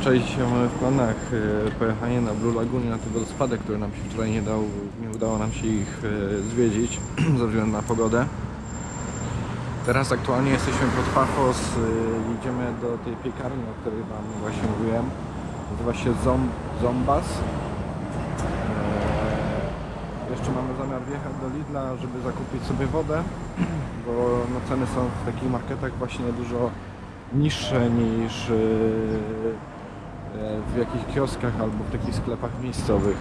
Dzisiaj mamy w planach e, pojechanie na Blue Lagoon na te wodospady, które nam się wczoraj nie, dał, nie udało nam się ich e, zwiedzić ze względu na pogodę. Teraz aktualnie jesteśmy pod Pafos, e, idziemy do tej piekarni, o której Wam właśnie mówiłem. Nazywa się Zom, Zombas. Jeszcze mamy zamiar wjechać do Lidla, żeby zakupić sobie wodę, bo no, ceny są w takich marketach właśnie dużo niższe niż w jakichś kioskach albo w takich sklepach miejscowych.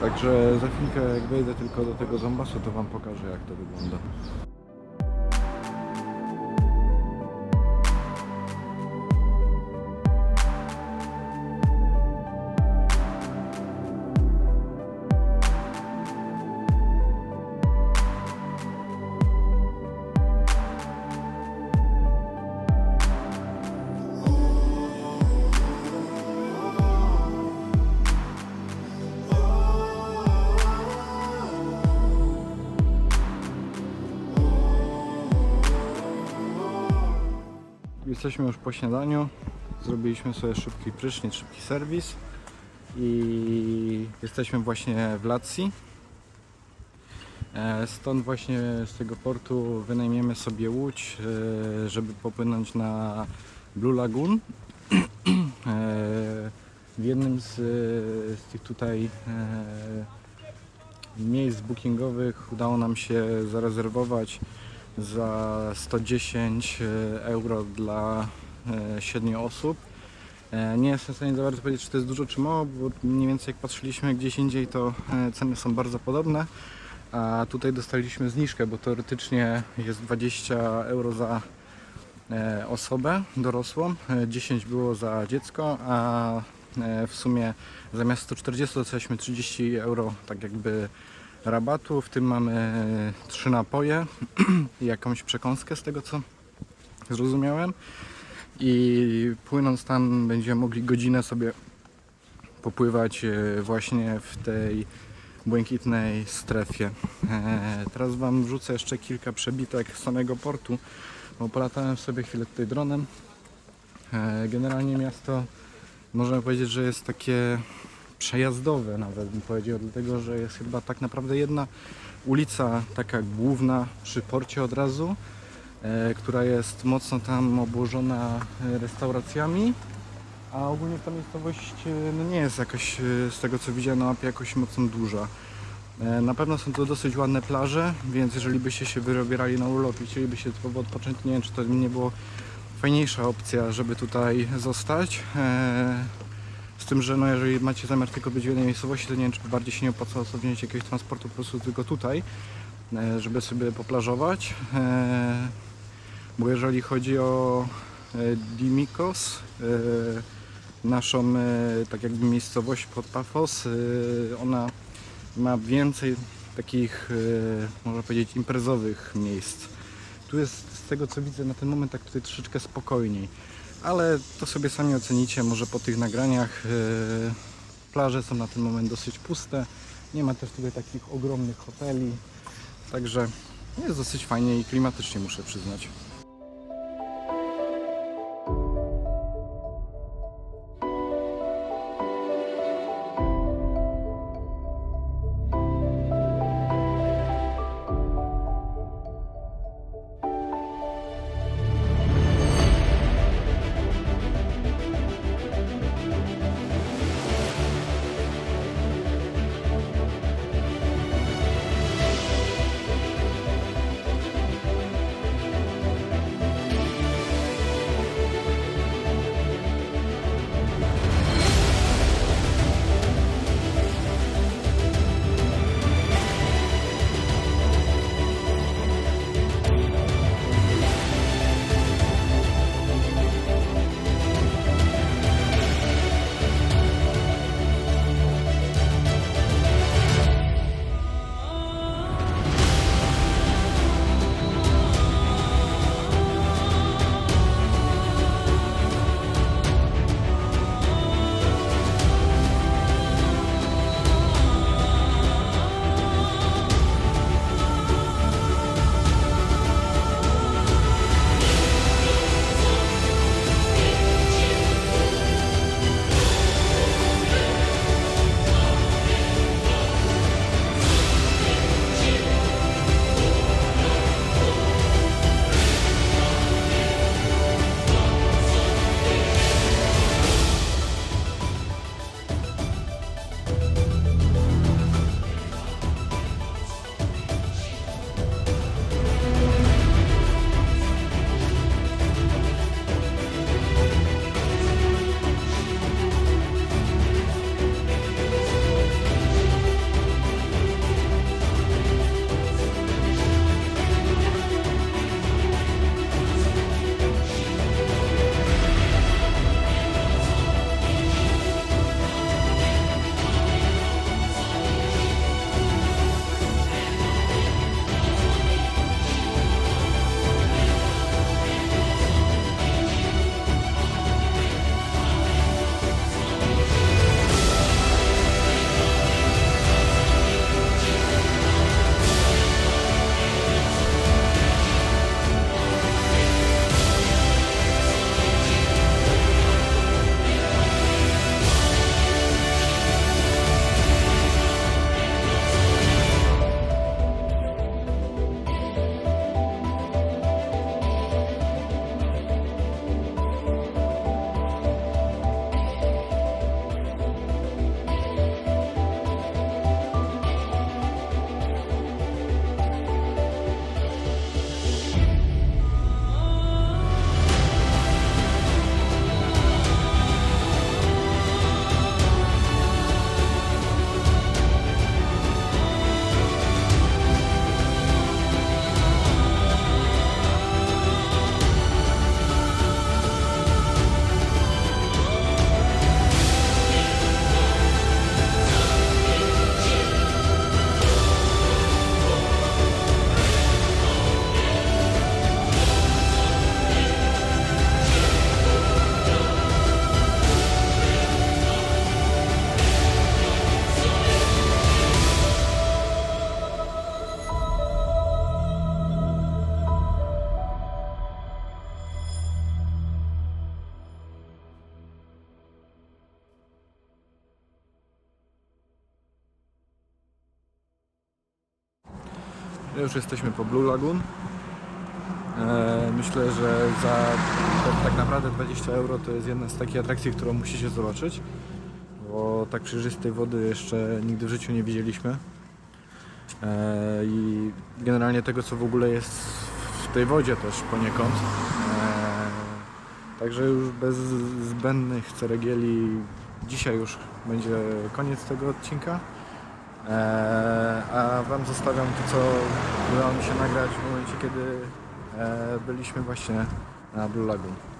Także za chwilkę jak wejdę tylko do tego zombasu, to Wam pokażę jak to wygląda. Jesteśmy już po śniadaniu. Zrobiliśmy sobie szybki prysznic, szybki serwis i jesteśmy właśnie w Lacji. E, Stąd właśnie z tego portu wynajmiemy sobie łódź, e, żeby popłynąć na Blue Lagoon. E, W jednym z, z tych tutaj miejsc bookingowych udało nam się zarezerwować za 110 euro dla 7 osób. E, Nie jestem w stanie za bardzo powiedzieć, czy to jest dużo, czy mało, bo mniej więcej jak patrzyliśmy gdzieś indziej, to e, ceny są bardzo podobne. A tutaj dostaliśmy zniżkę, bo teoretycznie jest 20 euro za e, osobę dorosłą, e, 10 było za dziecko, a e, w sumie zamiast 140 dostaliśmy 30 euro tak jakby rabatu. W tym mamy e, trzy napoje i jakąś przekąskę z tego co zrozumiałem. I płynąc tam będziemy mogli godzinę sobie popływać e, właśnie w tej błękitnej strefie. E, Teraz Wam wrzucę jeszcze kilka przebitek samego portu, bo polatałem sobie chwilę tutaj dronem. Generalnie miasto można powiedzieć, że jest takie przejazdowe nawet bym powiedział, dlatego że jest chyba tak naprawdę jedna ulica taka główna przy porcie od razu, e, która jest mocno tam obłożona e, restauracjami, a ogólnie ta miejscowość e, no nie jest jakoś, e, z tego co widziałem na mapie, jakoś mocno duża. E, Na pewno są to dosyć ładne plaże, więc jeżeli byście się wybierali na urlop i chcielibyście typowo odpocząć, nie wiem czy to nie było fajniejsza opcja, żeby tutaj zostać. E, z tym, że no jeżeli macie zamiar tylko być w jednej miejscowości, to nie wiem, czy bardziej się nie opłaca wziąć jakiegoś transportu po prostu tylko tutaj, e, żeby sobie poplażować. E, Bo jeżeli chodzi o e, Dimikos, naszą tak jakby miejscowość pod Pafos, ona ma więcej takich, można powiedzieć, imprezowych miejsc. Tu jest z tego co widzę na ten moment tak tutaj troszeczkę spokojniej ale to sobie sami ocenicie, może po tych nagraniach. Yy, Plaże są na ten moment dosyć puste, nie ma też tutaj takich ogromnych hoteli, także jest dosyć fajnie i klimatycznie muszę przyznać. Już jesteśmy po Blue Lagoon. E, myślę, że za tak, tak naprawdę 20 euro to jest jedna z takich atrakcji, którą musicie zobaczyć, bo tak przejrzystej wody jeszcze nigdy w życiu nie widzieliśmy. E, I generalnie tego, co w ogóle jest w tej wodzie też poniekąd. E, także już bez zbędnych ceregieli dzisiaj już będzie koniec tego odcinka. E, a Wam zostawiam to, co udało mi się nagrać w momencie, kiedy e, byliśmy właśnie na Blue Lagoon.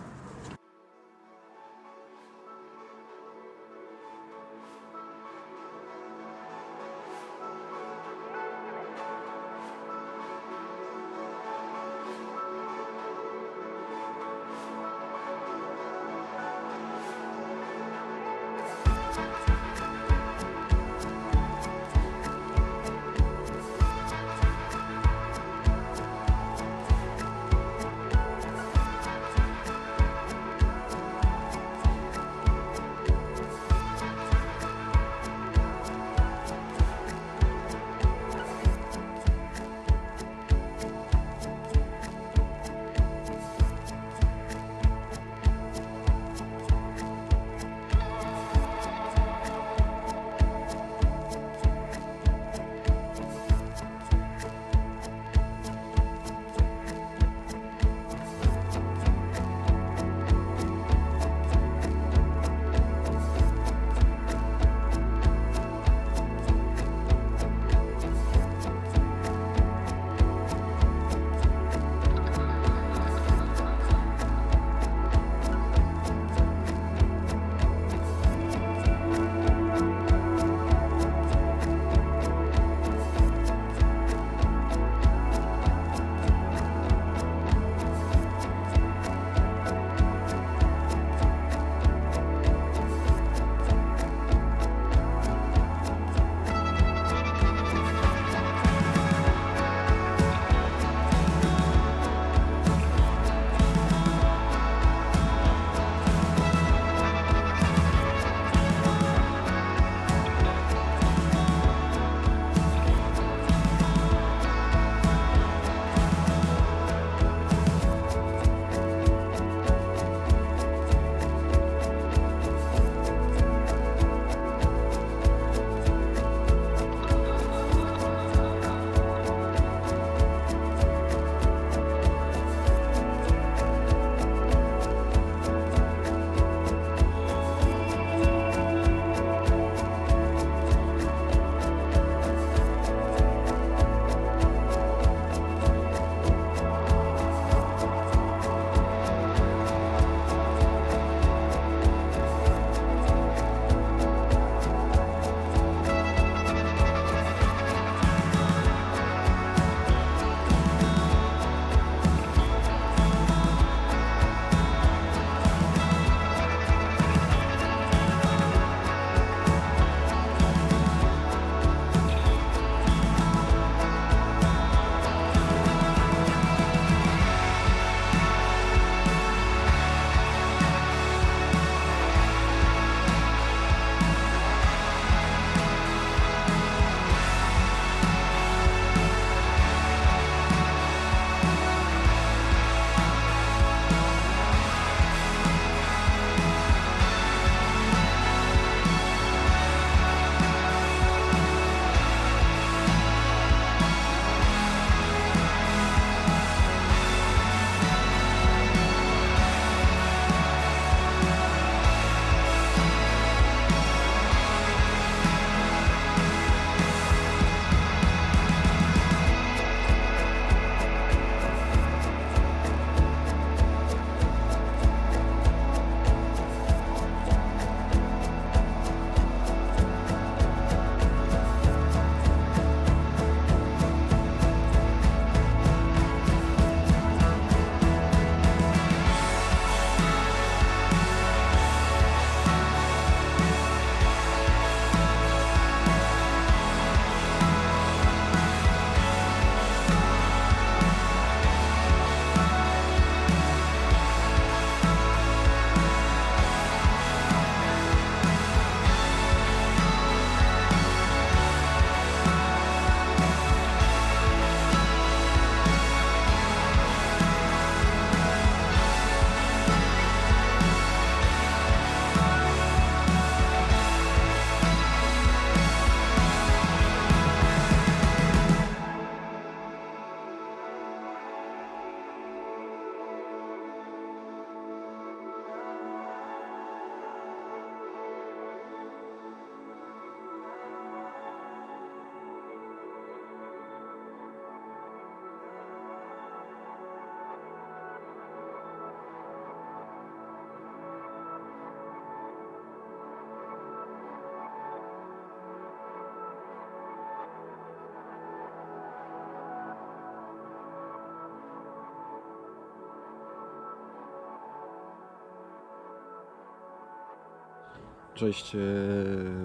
Cześć, e,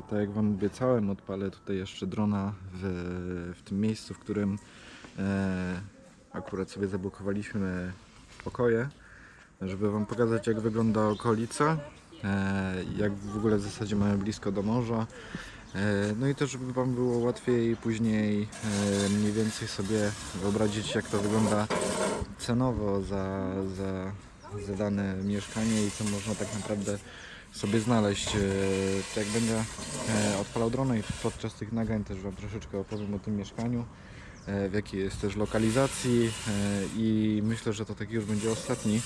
tak jak Wam obiecałem, odpalę tutaj jeszcze drona w, w tym miejscu, w którym e, akurat sobie zablokowaliśmy pokoje, żeby Wam pokazać jak wygląda okolica, e, jak w ogóle w zasadzie mamy blisko do morza. E, No i też, żeby Wam było łatwiej później e, mniej więcej sobie wyobrazić, jak to wygląda cenowo za, za, za dane mieszkanie i co można tak naprawdę sobie znaleźć. E, jak będę e, odpalał drona i podczas tych nagrań też Wam troszeczkę opowiem o tym mieszkaniu, e, w jakiej jest też lokalizacji i myślę, że to taki już będzie ostatni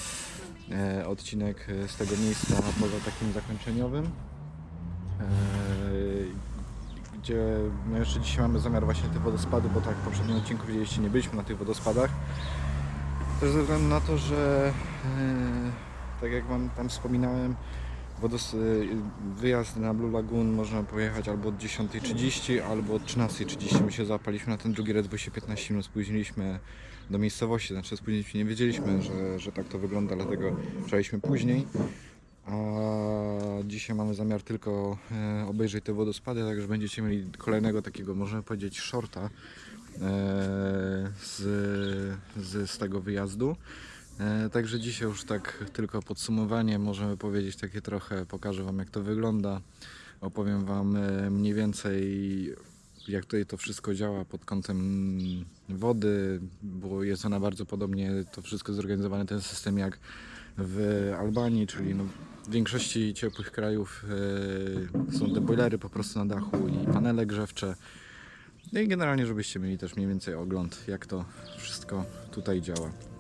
odcinek z tego miejsca poza takim zakończeniowym. Gdzie no jeszcze dzisiaj mamy zamiar właśnie te wodospady, bo tak w poprzednim odcinku widzieliście, nie byliśmy na tych wodospadach. Też ze względu na to, że tak jak Wam tam wspominałem, wodos, e, wyjazd na Blue Lagoon można pojechać albo od 10.30 albo od 13.30. My się załapaliśmy na ten drugi raz, bo się 15 minut spóźniliśmy do miejscowości, znaczy spóźniliśmy, nie wiedzieliśmy, że, że tak to wygląda, dlatego przyjechaliśmy później. A dzisiaj mamy zamiar tylko e, obejrzeć te wodospady, także będziecie mieli kolejnego takiego, możemy powiedzieć, shorta e, z, z, z tego wyjazdu. E, Także dzisiaj już tak tylko podsumowanie możemy powiedzieć takie trochę, pokażę Wam jak to wygląda, opowiem Wam e, mniej więcej jak tutaj to wszystko działa pod kątem wody, bo jest ona bardzo podobnie, to wszystko zorganizowane ten system jak w Albanii, czyli no, w większości ciepłych krajów e, są te boilery po prostu na dachu i panele grzewcze. No i generalnie, żebyście mieli też mniej więcej ogląd, jak to wszystko tutaj działa.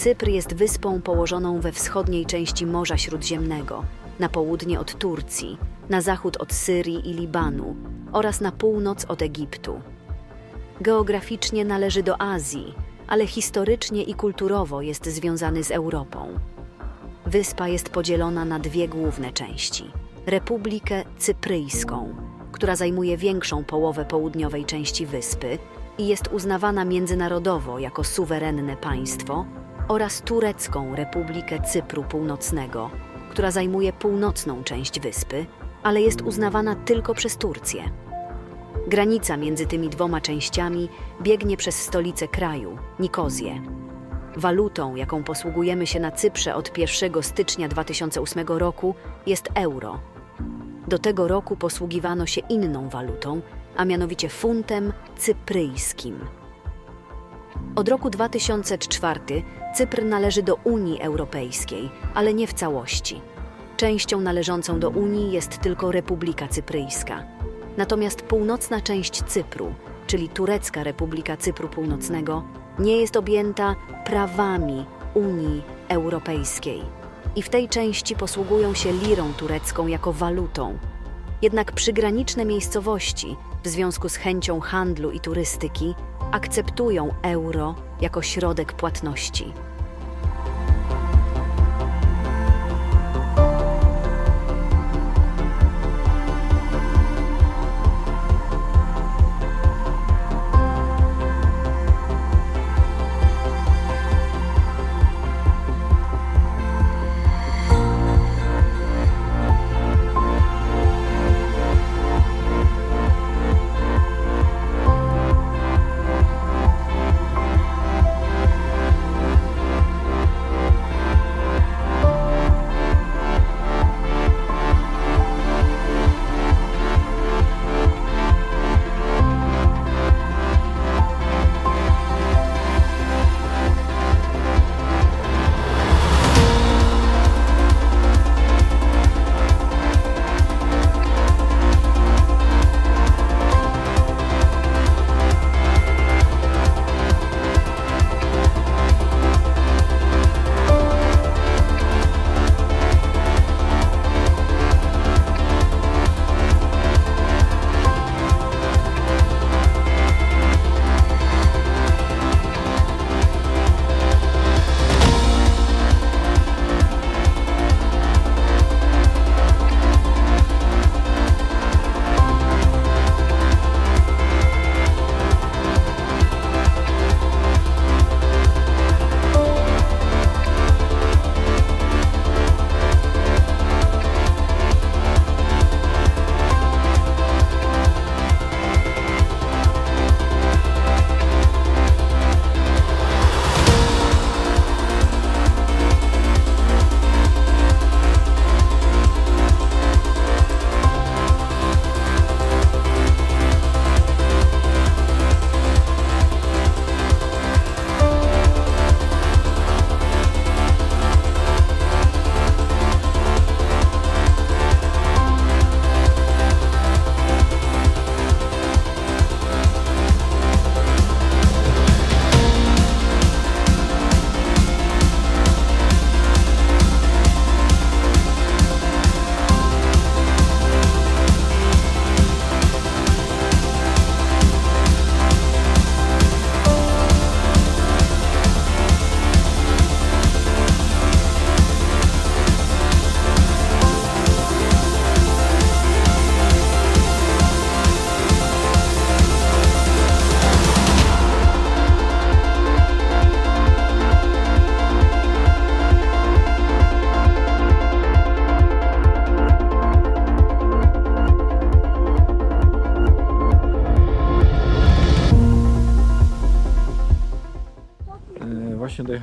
Cypr jest wyspą położoną we wschodniej części Morza Śródziemnego, na południe od Turcji, na zachód od Syrii i Libanu oraz na północ od Egiptu. Geograficznie należy do Azji, ale historycznie i kulturowo jest związany z Europą. Wyspa jest podzielona na dwie główne części: Republikę Cypryjską, która zajmuje większą połowę południowej części wyspy i jest uznawana międzynarodowo jako suwerenne państwo, oraz Turecką Republikę Cypru Północnego, która zajmuje północną część wyspy, ale jest uznawana tylko przez Turcję. Granica między tymi dwoma częściami biegnie przez stolicę kraju, Nikozję. Walutą, jaką posługujemy się na Cyprze od 1 stycznia 2008 roku, jest euro. Do tego roku posługiwano się inną walutą, a mianowicie funtem cypryjskim. Od roku 2004 Cypr należy do Unii Europejskiej, ale nie w całości. Częścią należącą do Unii jest tylko Republika Cypryjska. Natomiast północna część Cypru, czyli Turecka Republika Cypru Północnego, nie jest objęta prawami Unii Europejskiej. I w tej części posługują się lirą turecką jako walutą. Jednak przygraniczne miejscowości, w związku z chęcią handlu i turystyki, akceptują euro jako środek płatności.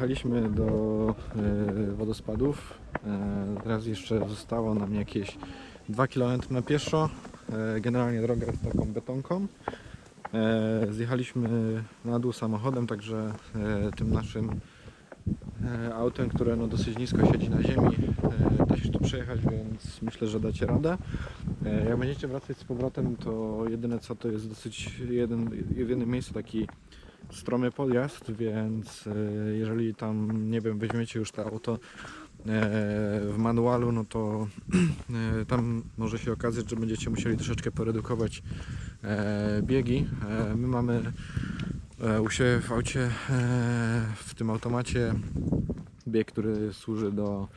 Dojechaliśmy do e, wodospadów. E, teraz jeszcze zostało nam jakieś 2 km pieszo. E, generalnie droga jest taką betonką. Zjechaliśmy na dół samochodem, także tym naszym autem, które no dosyć nisko siedzi na ziemi, da się tu przejechać, więc myślę, że dacie radę. Jak będziecie wracać z powrotem, to jedyne co to jest dosyć jeden, w jednym miejscu taki stromy podjazd, więc e, jeżeli tam, nie wiem, weźmiecie już to auto e, w manualu, no to e, tam może się okazać, że będziecie musieli troszeczkę poredukować biegi. My mamy u siebie w aucie, w tym automacie bieg, który służy do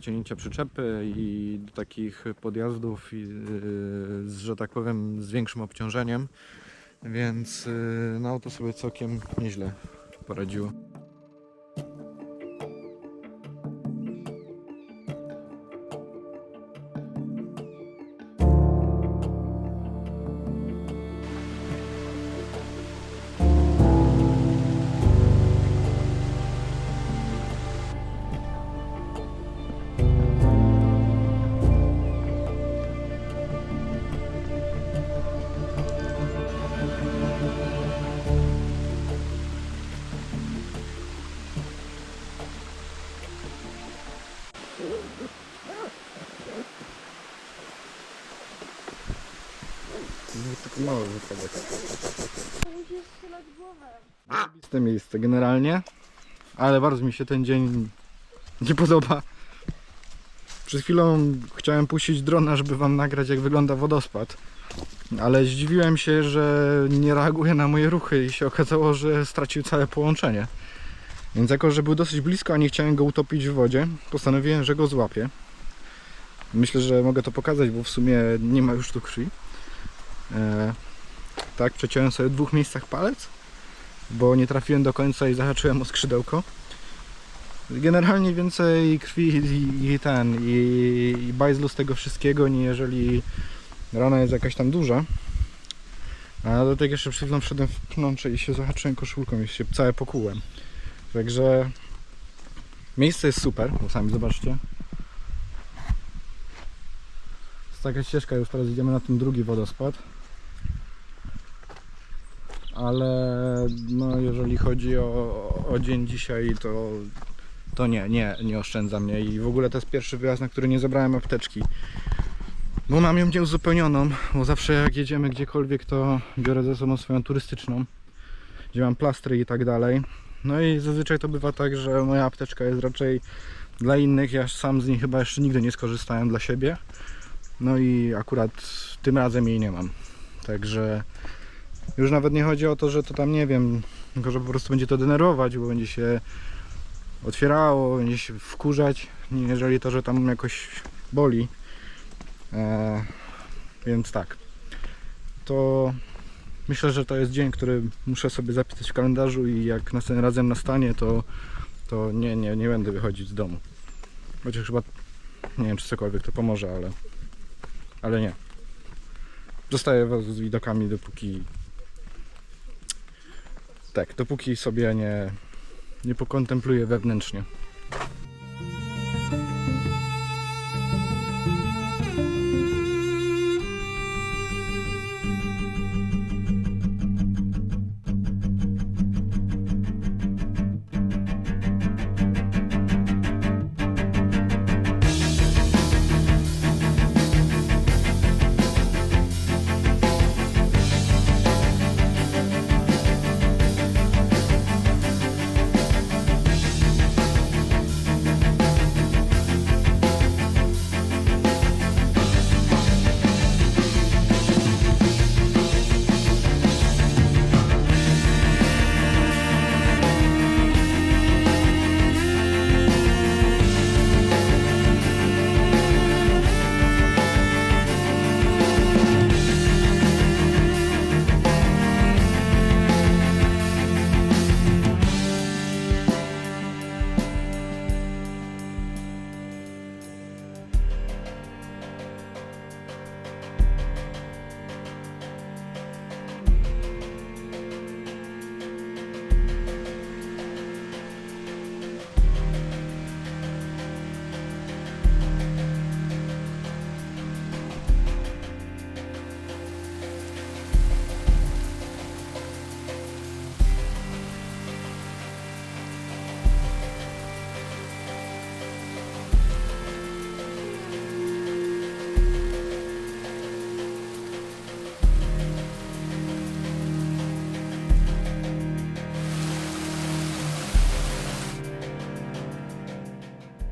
ciągnięcia przyczepy i do takich podjazdów, z, że tak powiem, z większym obciążeniem. Więc y, no auto sobie całkiem nieźle poradziło. No wypadek. Musisz strzelać głowę. Miejsce generalnie, ale bardzo mi się ten dzień nie podoba. Przed chwilą chciałem puścić drona, żeby wam nagrać jak wygląda wodospad. Ale zdziwiłem się, że nie reaguje na moje ruchy i się okazało, że stracił całe połączenie. Więc jako, że był dosyć blisko, a nie chciałem go utopić w wodzie, postanowiłem, że go złapię. Myślę, że mogę to pokazać, bo w sumie nie ma już tu krwi. E, tak, przeciąłem sobie w dwóch miejscach palec bo nie trafiłem do końca i zahaczyłem o skrzydełko. Generalnie więcej krwi i, i ten, i, i bajzlu z tego wszystkiego, nie jeżeli rana jest jakaś tam duża. A do tego jeszcze przed chwilą wszedłem w pnącze i się zahaczyłem koszulką i się całe pokułem. Także miejsce jest super, bo sami zobaczcie. Jest taka ścieżka, już teraz idziemy na ten drugi wodospad ale no jeżeli chodzi o, o dzień dzisiaj, to, to nie, nie, nie oszczędza mnie i w ogóle to jest pierwszy wyjazd, na który nie zabrałem apteczki. Bo mam ją nieuzupełnioną, bo zawsze jak jedziemy gdziekolwiek, to biorę ze sobą swoją turystyczną, gdzie mam plastry i tak dalej. No i zazwyczaj to bywa tak, że moja apteczka jest raczej dla innych, ja sam z niej chyba jeszcze nigdy nie skorzystałem dla siebie. No i akurat tym razem jej nie mam. Także już nawet nie chodzi o to, że to tam nie wiem, tylko że po prostu będzie to denerwować, bo będzie się otwierało, będzie się wkurzać, jeżeli to, że tam jakoś boli. E, więc tak. To myślę, że to jest dzień, który muszę sobie zapisać w kalendarzu i jak następnym razem nastanie, to, to nie, nie, nie będę wychodzić z domu. Chociaż chyba nie wiem, czy cokolwiek to pomoże, ale, ale nie. Zostaję z widokami, dopóki tak, dopóki sobie nie, nie pokontempluję wewnętrznie.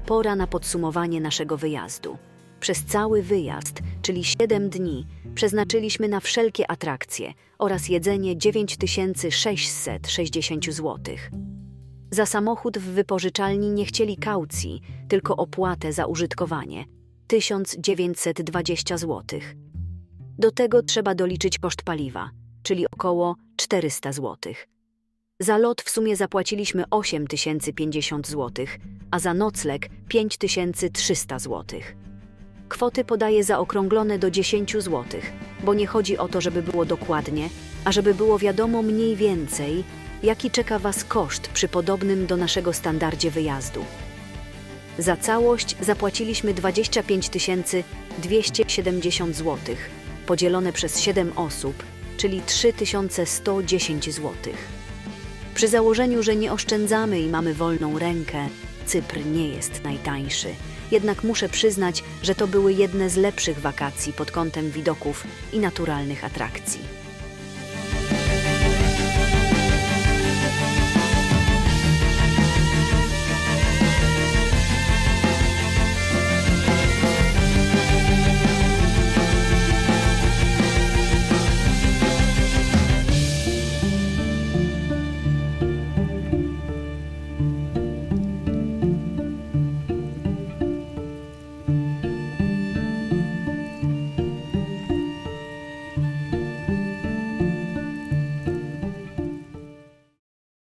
Pora na podsumowanie naszego wyjazdu. Przez cały wyjazd, czyli 7 dni, przeznaczyliśmy na wszelkie atrakcje oraz jedzenie 9660 zł. Za samochód w wypożyczalni nie chcieli kaucji, tylko opłatę za użytkowanie 1920 zł. Do tego trzeba doliczyć koszt paliwa, czyli około 400 zł. Za lot w sumie zapłaciliśmy 8050 zł, a za nocleg 5300 zł. Kwoty podaję zaokrąglone do 10 zł, bo nie chodzi o to, żeby było dokładnie, a żeby było wiadomo mniej więcej, jaki czeka Was koszt przy podobnym do naszego standardzie wyjazdu. Za całość zapłaciliśmy 25 270 zł, podzielone przez 7 osób, czyli 3110 zł. Przy założeniu, że nie oszczędzamy i mamy wolną rękę, Cypr nie jest najtańszy. Jednak muszę przyznać, że to były jedne z lepszych wakacji pod kątem widoków i naturalnych atrakcji.